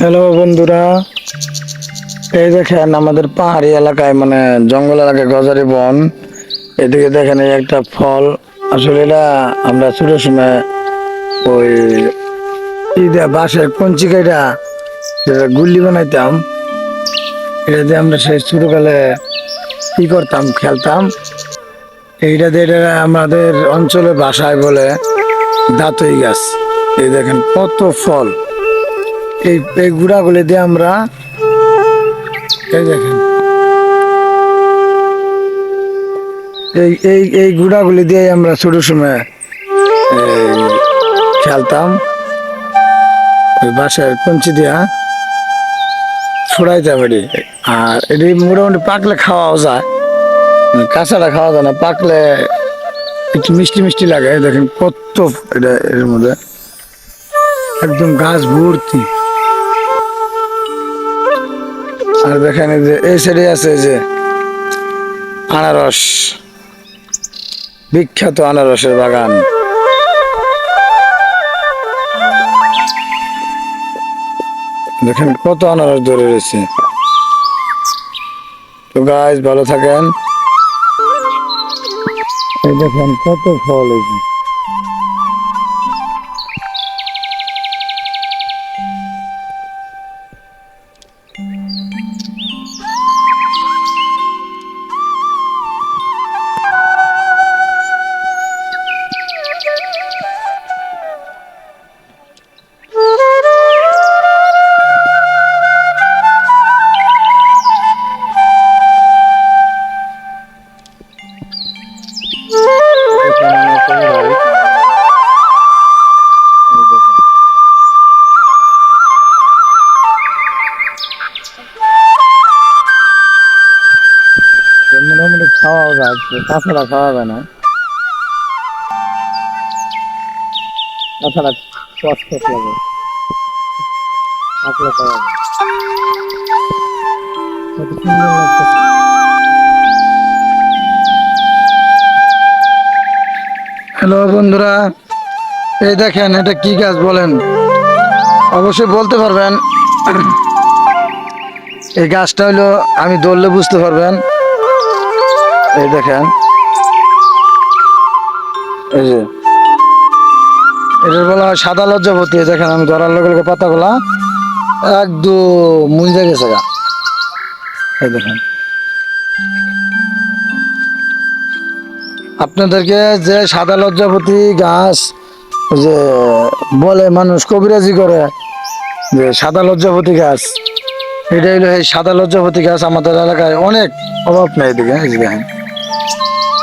Hello বন্ধুরা। এই দেখেন আমাদের পাহাড়ি এলাকায় মানে জঙ্গল এলাকায় গজারি বন। এদিকে দেখেন এই একটা ফল। আসলে এটা আমরা ছোটোর সময় ওই ঈদে বাসের কঞ্চি কাইটা, যেটা গুল্লি বানাইতাম, এটা দিয়ে আমরা সেই ছোটকালে কি করতাম, খেলতাম। এইটা দিয়ে এটা আমাদের অঞ্চলে বাসায় বলে দাঁতই গাছ। এই দেখেন কত ফল। এই এই গুড়াগুলি দিয়ে আমরা এই দেখেন। এই এই এই গুড়াগুলি দিয়ে আমরা ছোট সময় খেলতাম। ওই বাসার কঞ্চি দিয়া ছড়াইতাম এটি আর এটি মোটামুটি পাকলে খাওয়াও যায়। কাঁচাটা খাওয়া যায় না, পাকলে একটু মিষ্টি মিষ্টি লাগে। দেখেন কত এটা এর মধ্যে। একদম গাছ ভর্তি। আর দেখেন যে, এই সাইডে আছে যে, আনারস। বিখ্যাত আনারসের বাগান। দেখেন কত আনারস ধরে রয়েছে। তো গাছ ভালো থাকেন। এই দেখেন কত ফল এই মোটামুটি খাওয়াও যায়, তাছাড়া খাওয়া যায় না। তাছাড়া লাগে। খাওয়া হ্যালো বন্ধুরা, এই দেখেন এটা কি গাছ বলেন? অবশ্যই বলতে পারবেন। এই গাছটা হলো, আমি ধরলে বুঝতে পারবেন এই দেখেন। এই যে। এটার সাদা লজ্জাপতি দেখেন আমি ধরার লগে লগে পাতাগুলা একদম মুঞ্জে গেছে গা। এই দেখেন। আপনাদেরকে যে সাদা লজ্জাপতি গাছ যে বলে মানুষ কবিরাজি করে, যে সাদা লজ্জাপতি গাছ এটা হলো এই সাদা লজ্জাপতি গাছ আমাদের এলাকায় অনেক অভাব নেই এদিকে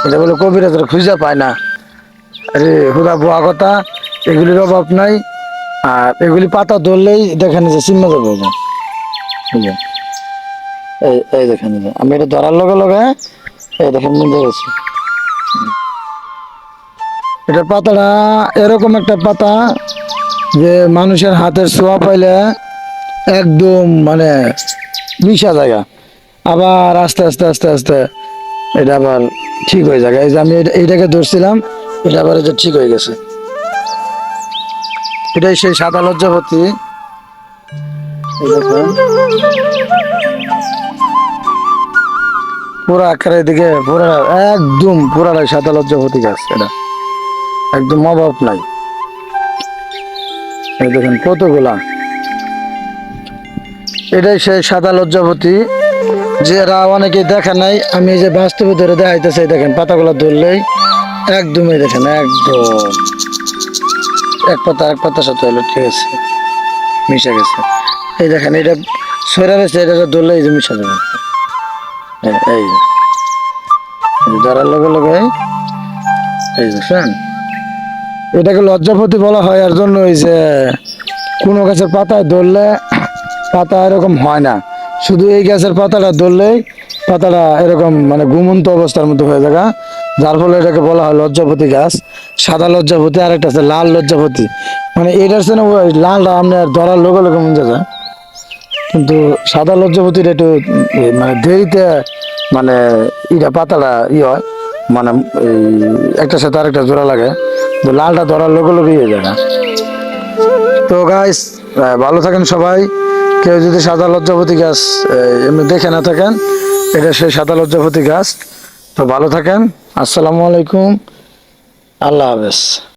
এটা বলে কবিরাজরা খুঁজে পায় না। আরে, হুদা বোয়া কথা, এগুলির অভাব নাই, আর এগুলি পাতা ধরলেই দেখেন যে চিহ্ন যাবে এই এই দেখেন আমি এটা ধরার লগে লগে, এই দেখেন মিলে গেছে। এটার পাতাটা এরকম একটা পাতা যে মানুষের হাতের ছোঁয়া পাইলে একদম মানে মিশা জায়গা। আবার আস্তে আস্তে আস্তে আস্তে এটা আবার ঠিক হয়ে যায়। এই যে আমি এইটাকে ধরছিলাম, এটা আবার ঠিক হয়ে গেছে। এটাই সেই সাদা লজ্জাপতি। পুরা আকারের দিকে পুরা একদম পুরাটাই সাদা লজ্জাপতি গাছ এটা। একদম অভাব নাই। দেখেন কতগুলা। এটাই সেই সাদা লজ্জাপতি। যারা অনেকে দেখা নাই, আমি যে বাস্তবে ধরে দেখাইতেছি দেখেন, পাতাগুলো ধরলেই একদমই দেখেন, একদম। এক পাতা এক পাতার সাথে হলো, ঠিক আছে, মিশে গেছে। এই দেখেন, এটা সরে গেছে এটা ধরলে এই যে মিশে যাবে। এই- এই যে। যে ধরার লগে লগে, এই দেখেন এটাকে লজ্জাপতি বলা হয়, এর জন্য ওই যে কোনো গাছের পাতায় ধরলে পাতা এরকম হয় না। শুধু এই গাছের পাতাটা ধরলেই পাতাটা এরকম মানে ঘুমন্ত অবস্থার মতো হয়ে যায় যার ফলে এটাকে বলা হয় লজ্জাপতি গাছ। সাদা লজ্জাপতি, আর একটা আছে লাল লজ্জাপতি। মানে এটার ওই লালটা আপনার ধরার লোকে লোকে মনে যায়। কিন্তু সাদা লজ্জাপতির একটু মানে দেরিতে মানে ইটা পাতাটা ই হয়। মানে এই একটার সাথে আরেকটা জোড়া লাগে। তো লালটা ধরার লোকে লোকে ইয়ে যায় না। তো গাছ ভালো থাকেন সবাই। কেউ যদি সাদা লজ্জাপতি গাছ এমনি দেখে না থাকেন, এটা সেই সাদা লজ্জাপতি গাছ। তো ভালো থাকেন, আসসালামু আলাইকুম, আল্লাহ হাফেজ।